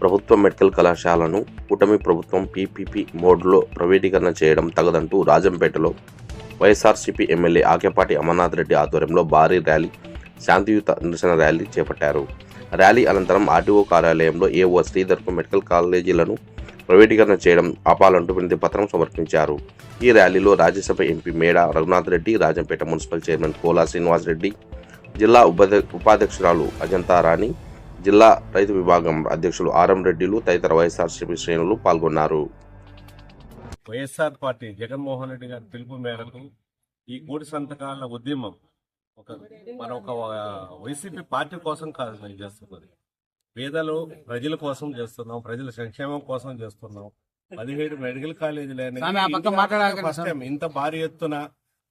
ప్రభుత్వ మెడికల్ కళాశాలను కూటమి ప్రభుత్వం పీపీపీ మోడ్లో ప్రైవేటీకరణ చేయడం తగదంటూ రాజంపేటలో వైఎస్ఆర్సీపీ ఎమ్మెల్యే ఆకేపాటి అమర్నాథ్ రెడ్డి ఆధ్వర్యంలో భారీ ర్యాలీ శాంతియుత నిరసన ర్యాలీ చేపట్టారు. ర్యాలీ అనంతరం ఆర్టీఓ కార్యాలయంలో ఏఓ శ్రీధర్కు మెడికల్ కాలేజీలను ప్రైవేటీకరణ చేయడం ఆపాలంటూ వినతి పత్రం సమర్పించారు. ఈ ర్యాలీలో Rajya Sabha MP Meda Raghunath Reddy Rajampet municipal chairman Kola Srinivas Reddy జిల్లా ఉపాధ్య ఉపాధ్యక్షురాలు అజంతా రాణి జిల్లా రైతు విభాగం అధ్యక్షులు ఆర్ఎం రెడ్డిలు తదితర వైఎస్ఆర్సీపీ శ్రేణులు పాల్గొన్నారు. వైఎస్ఆర్ పార్టీ జగన్మోహన్ రెడ్డి గారి పిలుపు మేరకు ఈ కోటి సంతకాల ఉద్యమం ఒక మన ఒక వైసీపీ పార్టీ కోసం కాదు చేస్తున్నది. పేదలు ప్రజల కోసం చేస్తున్నాం ప్రజల సంక్షేమం కోసం చేస్తున్నాం. పదిహేడు మెడికల్ కాలేజీలు ఇంత భారీ ఎత్తున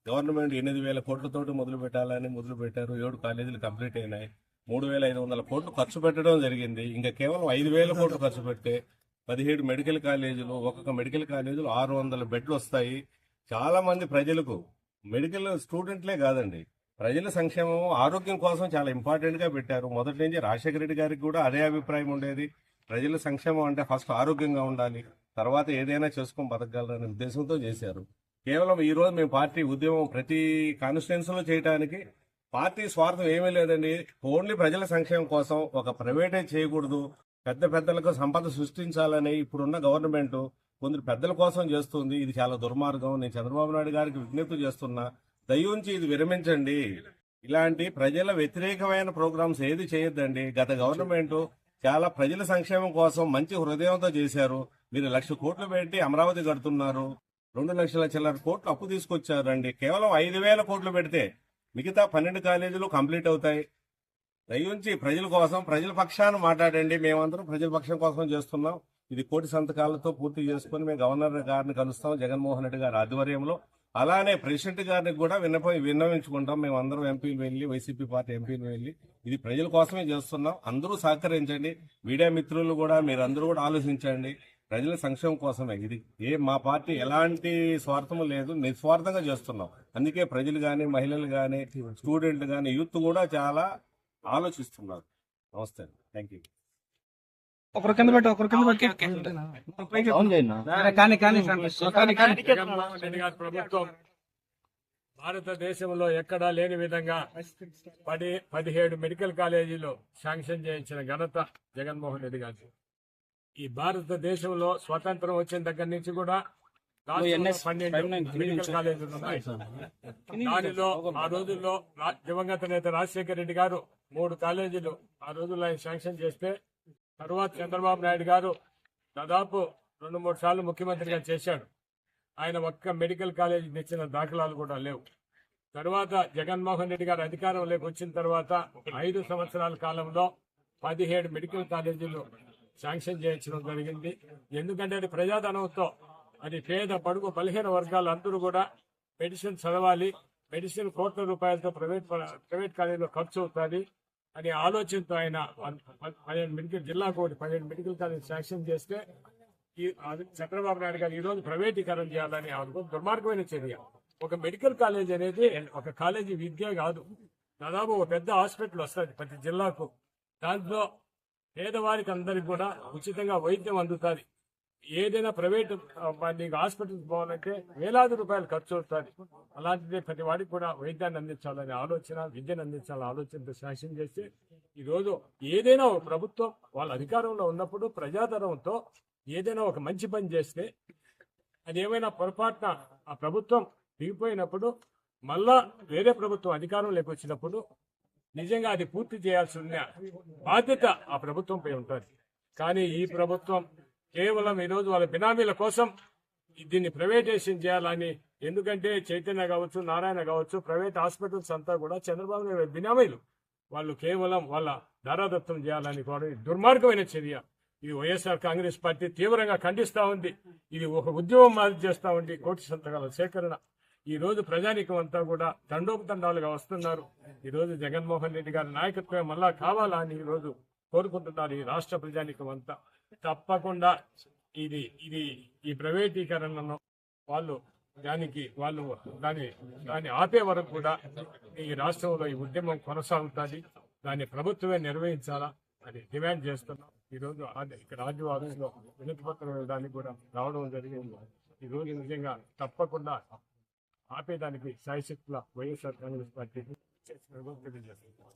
గవర్నమెంట్ ఎనిమిది వేల కోట్లతోటి మొదలు పెట్టాలని మొదలు పెట్టారు. ఏడు కాలేజీలు కంప్లీట్ అయినాయి. మూడు వేల ఐదు వందల కోట్లు ఖర్చు పెట్టడం జరిగింది. ఇంకా కేవలం ఐదు వేల కోట్లు ఖర్చు పెడితే పదిహేడు మెడికల్ కాలేజీలు ఒక్కొక్క మెడికల్ కాలేజీలు ఆరు వందల బెడ్లు వస్తాయి. చాలా మంది ప్రజలకు మెడికల్ స్టూడెంట్లే కాదండి. ప్రజల సంక్షేమం ఆరోగ్యం కోసం చాలా ఇంపార్టెంట్గా పెట్టారు. మొదటి నుంచి రాజశేఖర రెడ్డి గారికి కూడా అదే అభిప్రాయం ఉండేది. ప్రజల సంక్షేమం అంటే ఫస్ట్ ఆరోగ్యంగా ఉండాలి తర్వాత ఏదైనా చేసుకొని బతకగలరనే ఉద్దేశంతో చేశారు. కేవలం ఈరోజు మేము పార్టీ ఉద్యమం ప్రతి కాన్స్టిట్యున్సీలో చేయడానికి పార్టీ స్వార్థం ఏమీ లేదండి. ఓన్లీ ప్రజల సంక్షేమం కోసం ఒక ప్రైవేటే చేయకూడదు. పెద్ద పెద్దలకు సంపద సృష్టించాలని ఇప్పుడున్న గవర్నమెంట్ కొందరు పెద్దల కోసం చేస్తుంది. ఇది చాలా దుర్మార్గం. నేను చంద్రబాబు నాయుడు గారికి విజ్ఞప్తి చేస్తున్నా. దయ్యుంచి ఇది విరమించండి. ఇలాంటి ప్రజల వ్యతిరేకమైన ప్రోగ్రామ్స్ ఏది చేయొద్దండి. గత గవర్నమెంట్ చాలా ప్రజల సంక్షేమం కోసం మంచి హృదయంతో చేశారు. మీరు లక్ష కోట్లు పెట్టి అమరావతి కడుతున్నారు. రెండు లక్షల చిల్లర కోట్లు అప్పు తీసుకొచ్చారండి. కేవలం ఐదు వేల కోట్లు పెడితే మిగతా పన్నెండు కాలేజీలు కంప్లీట్ అవుతాయి. దయించి ప్రజల కోసం ప్రజల పక్షాన మాట్లాడండి. మేమందరం ప్రజల పక్షం కోసం చేస్తున్నాం. ఇది కోటి సంతకాలతో పూర్తి చేసుకుని మేము గవర్నర్ గారిని కలుస్తాం. జగన్మోహన్ రెడ్డి గారి ఆధ్వర్యంలో అలానే ప్రెసిడెంట్ గారిని కూడా విన్నప విన్నవించుకుంటాం. మేము అందరం ఎంపీలు వెళ్ళి వైసీపీ పార్టీ ఎంపీలు వెళ్ళి ఇది ప్రజల కోసమే చేస్తున్నాం. అందరూ సహకరించండి. మీడియా మిత్రులు కూడా మీరందరూ కూడా ఆలోచించండి. ప్రజల సంక్షేమం కోసమే. ఇది ఏ మా పార్టీ ఎలాంటి స్వార్థము లేదు. నిస్వార్థంగా చేస్తున్నాం. అందుకే ప్రజలు కానీ మహిళలు కానీ స్టూడెంట్లు కానీ యూత్ కూడా చాలా ఆలోచిస్తున్నారు. నమస్తే థ్యాంక్ యూ ఒకరు కింద పెట్టు ఒకరు కింద పెట్టి. భారతదేశంలో ఎక్కడా లేని విధంగా పది పదిహేడు మెడికల్ కాలేజీలు శాంక్షన్ చేయించిన ఘనత జగన్మోహన్ రెడ్డి గారి ఈ భారతదేశంలో స్వతంత్రం వచ్చిన దగ్గర నుంచి కూడా రాష్ట్రంలో పన్నెండు మెడికల్ కాలేజీలు ఉన్నాయి. దానిలో ఆ రోజుల్లో దివంగత నేత రాజశేఖర రెడ్డి గారు మూడు కాలేజీలు ఆ రోజుల్లో ఆయన శాంక్షన్ చేస్తే తర్వాత చంద్రబాబు నాయుడు గారు దాదాపు రెండు మూడు సార్లు ముఖ్యమంత్రిగా చేశాడు. ఆయన ఒక్క మెడికల్ కాలేజీ తెచ్చిన దాఖలాలు కూడా లేవు. తర్వాత జగన్మోహన్ రెడ్డి గారు అధికారంలోకి వచ్చిన తర్వాత ఐదు సంవత్సరాల కాలంలో పదిహేడు మెడికల్ కాలేజీలు శాంక్షన్ చేయించడం జరిగింది. ఎందుకంటే అది ప్రజాధనంతో అది పేద పడుగు బలహీన వర్గాలు అందరూ కూడా మెడిసిన్ చదవాలి మెడిసిన్ కోట్ల రూపాయలతో ప్రైవేట్ ప్రైవేట్ కాలేజీలో ఖర్చు అవుతుంది. అనే ఆలోచనతో ఆయన పదిహేను మెడికల్ జిల్లా కోటి పదిహేను మెడికల్ కాలేజ్ శాంక్షన్ చేస్తే ఈ చంద్రబాబు నాయుడు గారు ఈ రోజు ప్రైవేటీకరణ చేయాలని అనుకో దుర్మార్గమైన చర్య. ఒక మెడికల్ కాలేజ్ అనేది ఒక కాలేజీ విద్య కాదు. దాదాపు ఒక పెద్ద హాస్పిటల్ వస్తుంది ప్రతి జిల్లాకు. దాంట్లో పేదవారికి అందరికి కూడా ఉచితంగా వైద్యం అందుతుంది. ఏదైనా ప్రైవేట్ నీకు హాస్పిటల్కి పోవాలంటే వేలాది రూపాయలు ఖర్చు అవుతుంది. అలాంటిది ప్రతి వాడికి కూడా వైద్యాన్ని అందించాలనే ఆలోచన విద్యను అందించాలనే ఆలోచనతో శాసనం చేస్తే ఈరోజు ఏదైనా ఒక ప్రభుత్వం వాళ్ళ అధికారంలో ఉన్నప్పుడు ప్రజాధనంతో ఏదైనా ఒక మంచి పని చేస్తే అది ఏమైనా పొరపాటున ఆ ప్రభుత్వం దిగిపోయినప్పుడు మళ్ళా వేరే ప్రభుత్వం అధికారంలోకి వచ్చినప్పుడు నిజంగా అది పూర్తి చేయాల్సిన బాధ్యత ఆ ప్రభుత్వంపై ఉంటుంది. కానీ ఈ ప్రభుత్వం కేవలం ఈరోజు వాళ్ళ బినామీల కోసం దీన్ని ప్రైవేటైజేషన్ చేయాలని ఎందుకంటే చైతన్య కావచ్చు నారాయణ కావచ్చు ప్రైవేట్ హాస్పిటల్స్ అంతా కూడా చంద్రబాబు నాయుడు బినామీలు. వాళ్ళు కేవలం వాళ్ళ ధారాదత్తం చేయాలని కూడా దుర్మార్గమైన చర్య. ఇది వైఎస్ఆర్ కాంగ్రెస్ పార్టీ తీవ్రంగా ఖండిస్తా ఉంది. ఇది ఒక ఉద్యమం మాదిరి చేస్తా ఉంది. కోటి సంతకాల సేకరణ. ఈ రోజు ప్రజానీకం అంతా కూడా తండోపతండాలుగా వస్తున్నారు. ఈ రోజు జగన్మోహన్ రెడ్డి గారి నాయకత్వం మళ్ళా కావాలా అని ఈ రోజు కోరుకుంటున్నారు ఈ రాష్ట్ర ప్రజానీకం అంతా. తప్పకుండా ఇది ఇది ఈ ప్రైవేటీకరణను వాళ్ళు దానికి వాళ్ళు దాని దాన్ని ఆపే వరకు కూడా ఈ రాష్ట్రంలో ఈ ఉద్యమం కొనసాగుతుంది. దాన్ని ప్రభుత్వమే నిర్వహించాలా అని డిమాండ్ చేస్తున్నాం. ఈ రోజు ఇక్కడ ఆర్డీఓ వినతి పత్రం ఇవ్వడానికి కూడా రావడం జరిగింది. ఈ రోజు నిజంగా తప్పకుండా ఆపేదానికి సాయశక్తుల వైఎస్ఆర్ కాంగ్రెస్ పార్టీకి తెలియజేస్తున్నాం